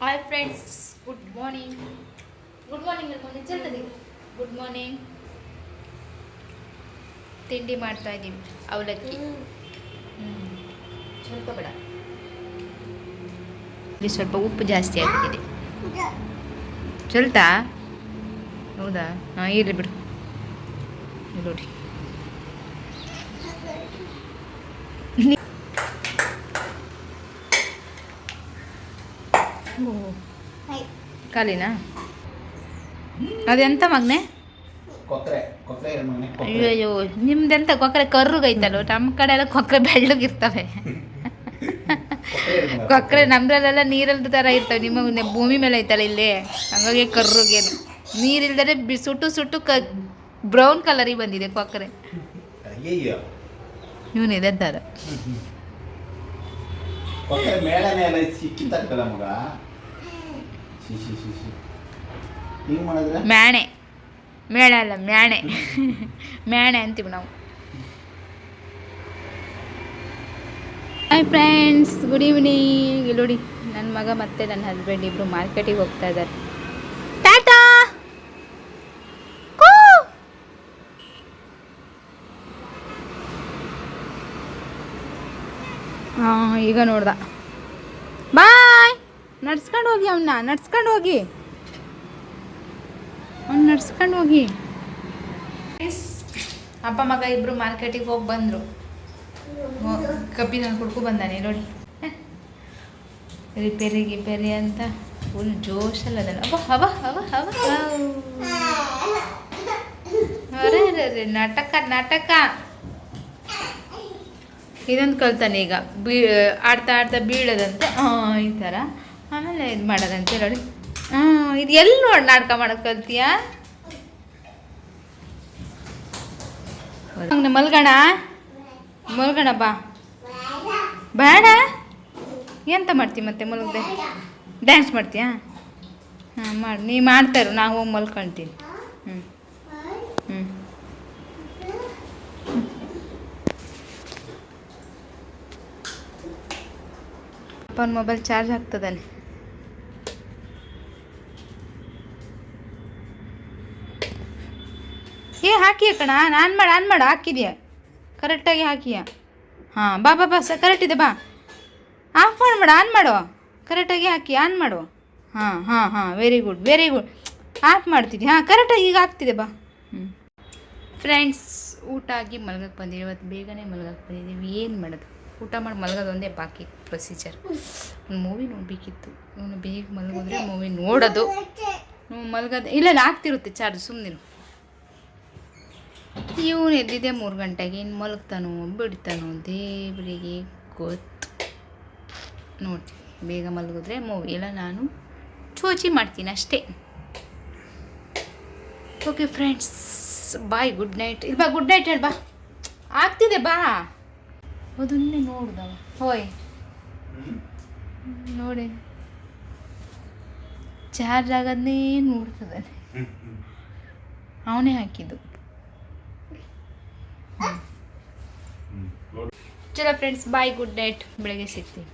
Hi friends good morning good morning ಹೇಳ್ಕೊಂಡು ಚಲ್ತದೆ good morning ತಿಂಡಿ ಮಾಡ್ತಾ ಇದ್ದೀವಿ ಅವಲಕ್ಕಿ. ಸ್ವಲ್ಪ ಬೇಡ. ಇಲ್ಲಿ ಸ್ವಲ್ಪ ಉಪ್ಪು ಜಾಸ್ತಿ ಆಗ್ತಿದೆ. ಚಲ್ತಾ? ಹೌದಾ? ಹಾಂ ಇರಲಿ ಬಿಡು. ನೋಡಿ. ಖಾಲಿನಾ? ಅದೆಂತ ಮಗ್ನೆ? ಕೊಕ್ಕರೆ ಕೊಕ್ಕರೆ ಇರೋ ಮಗನೇ ಅಯ್ಯೋ ನಿಮ್ದೆಂತ ಕೊಕ್ಕರೆ ಕರ್ರುಗೈತಲ್ವ ನಮ್ಮ ಕಡೆ ಎಲ್ಲ ಕೊಕ್ಕರೆ ಬೆಳ್ಳಗಿರ್ತವೆ ಕೊಕ್ಕರೆ ಕೊಕ್ಕರೆ ನಮ್ದ್ರಲ್ಲೆಲ್ಲ ನೀರಲ್ಲಿ ಥರ ಇರ್ತವೆ. ನಿಮ್ಮ ಭೂಮಿ ಮೇಲೆ ಐತಲ್ಲ ಇಲ್ಲಿ? ಹಂಗಾಗಿ ಕರ್ರುಗೇನು. ನೀರಿಲ್ದರೆ ಬಿ ಸುಟ್ಟು ಸುಟ್ಟು ಕ ಬ್ರೌನ್ ಕಲರಿಗೆ ಬಂದಿದೆ ಕೊಕ್ಕರೆ ಇವನಿದೆ ಥರ ಮಾಡಿದ್ರೆ? ಮ್ಯಾಣೆ. ಮೇಳ ಅಲ್ಲ ಮ್ಯಾಣೆ. ಮ್ಯಾಣೆ ಅಂತೀವಿ ನಾವು. ಹಾಯ್ ಫ್ರೆಂಡ್ಸ್ ಗುಡ್ ಈವ್ನಿಂಗ್ ಇಲ್ಲಿ ನೋಡಿ ನನ್ನ ಮಗ ಮತ್ತೆ ನನ್ನ ಹಸ್ಬೆಂಡ್ ಇಬ್ಬರು ಮಾರ್ಕೆಟಿಗೆ ಹೋಗ್ತಾ ಇದ್ದಾರೆ. ಟಾಟಾ! ಕೂ! ಹಾಂ ಈಗ ನೋಡ್ದ. ಬಾಯ್ ನಡ್ಸ್ಕೊಂಡು ಹೋಗಿ ಅವನ್ನ ನಡ್ಸ್ಕೊಂಡು ಹೋಗಿ. ಅವ್ನು ನಡ್ಸ್ಕೊಂಡು ಹೋಗಿ. ಅಪ್ಪ ಮಗ ಇಬ್ರು ಮಾರ್ಕೆಟಿಗೆ ಹೋಗಿ ಬಂದರು. ಕಬ್ಬಿನ ಕುಡ್ಕೊ ಬಂದಾನೆ, ನೋಡಿ. ರಿಪೇರಿ ಗಿಪೇರಿ ಅಂತ ಫುಲ್ ಜೋಶಲ್ಲಿ ಅದಲ್ಲ ಅಬ್ಬ ಹವ ಹವ ಹವ ಅರೆ ನಾಟಕ ನಾಟಕ. ಇದೊಂದು ಕಲ್ತಾನೆ ಈಗ. ಬೀ, ಆಡ್ತಾ ಆಡ್ತಾ ಬೀಳೋದಂತೆ. ಈ ಥರ ಆಮೇಲೆ ಇದು ಮಾಡೋದಂತೆ ನೋಡಿ. ಹ್ಞೂ ಇದು ಎಲ್ಲಿ ನೋಡಿ ನಾಟಕ ಮಾಡೋದು ಕಲ್ತೀಯ? ಹಂಗೆ ಮಲ್ಗಣ? ಮಲ್ಗಣ ಬಾ. ಬೇಡ? ಎಂತ ಮಾಡ್ತೀವಿ ಮತ್ತೆ ಮಲಗದೆ? ಡ್ಯಾನ್ಸ್ ಮಾಡ್ತೀಯಾ? ಹಾಂ, ಮಾಡಿ. ನೀ ಮಾಡ್ತಾರು ನಾವು ಹೋಗಿ ಮಲ್ಕೊಳ್ತೀನಿ ಹ್ಞೂ ಹ್ಞೂ ಅಪ್ಪನ ಮೊಬೈಲ್ ಚಾರ್ಜ್ ಆಗ್ತದಾನೆ ಏ ಹಾಕಿಯ ಕಣ. ನಾನು ಮಾಡು ಆನ್ ಮಾಡು. ಹಾಕಿದ್ಯಾ? ಕರೆಕ್ಟಾಗಿ ಹಾಕಿಯ? ಹಾಂ ಬಾ ಬಾ ಬಾ ಸ ಕರೆಕ್ಟ್ ಇದೆ ಬಾ. ಆಫ್ ಮಾಡಿ ಮಾಡು ಆನ್ ಮಾಡು. ಕರೆಕ್ಟಾಗಿ ಹಾಕಿ ಆನ್ ಮಾಡು. ಹಾಂ ಹಾಂ ಹಾಂ very good very good off ಮಾಡ್ತಿದ್ದೆ ಹಾಂ ಕರೆಕ್ಟಾಗಿ ಈಗ ಆಗ್ತಿದೆ ಬಾ. ಹ್ಞೂ ಫ್ರೆಂಡ್ಸ್ ಊಟ ಆಗಿ ಮಲಗಕ್ಕೆ ಬಂದಿದ್ದೀವಿ. ಇವತ್ತು ಬೇಗನೆ ಮಲಗಕ್ಕೆ ಬಂದಿದ್ದೀವಿ. ಏನು ಮಾಡೋದು? ಊಟ ಮಾಡಿ ಮಲಗೋದೊಂದೇ ಒಂದೇ ಬಾಕಿ ಪ್ರೊಸೀಜರ್ ಒಂದು ಮೂವಿ ನೋಡಬೇಕಿತ್ತು. ಅವನು ಬೇಗ ಮಲಗೋದ್ರೆ ಮೂವಿ ನೋಡೋದು. ಮಲಗೋದು ಮಲ್ಗೋದು. ಇಲ್ಲ ಇಲ್ಲ ಆಗ್ತಿರುತ್ತೆ. ಚಾರ್ಜ್ ಸುಮ್ಮನಿರು ಇವನು ಎದ್ದಿದ್ದೆ ಮೂರು ಗಂಟೆಗೆ ಇನ್ನು ಮಲಗ್ತಾನೋ ಬಿಡ್ತಾನೋ ದೇವರಿಗೆ ಗೊತ್ತು. ನೋಡಿ ಬೇಗ ಮಲಗಿದ್ರೆ ಮೂವಿ. ಇಲ್ಲ ನಾನು ಚೋಚಿ ಮಾಡ್ತೀನಿ ಅಷ್ಟೇ. Okay friends bye good night ಇಲ್ಲಿ ಬಾ ಗುಡ್ ನೈಟ್ ಹೇಳಿ ಬಾ. ಆಗ್ತಿದೆ ಬಾ. ಅದನ್ನೇ ನೋಡ್ದವ. ಹೋಯ್. ನೋಡಿ. ಚಾರ್ಜ್ ಆಗೋದನ್ನೇ ನೋಡ್ತದಾನೆ ಅವನೇ ಹಾಕಿದ್ದು. ಚಲೋ ಫ್ರೆಂಡ್ಸ್ ಬಾಯ್ ಗುಡ್ ನೈಟ್ ಬೆಳಗ್ಗೆ ಸಿಗ್ತೀವಿ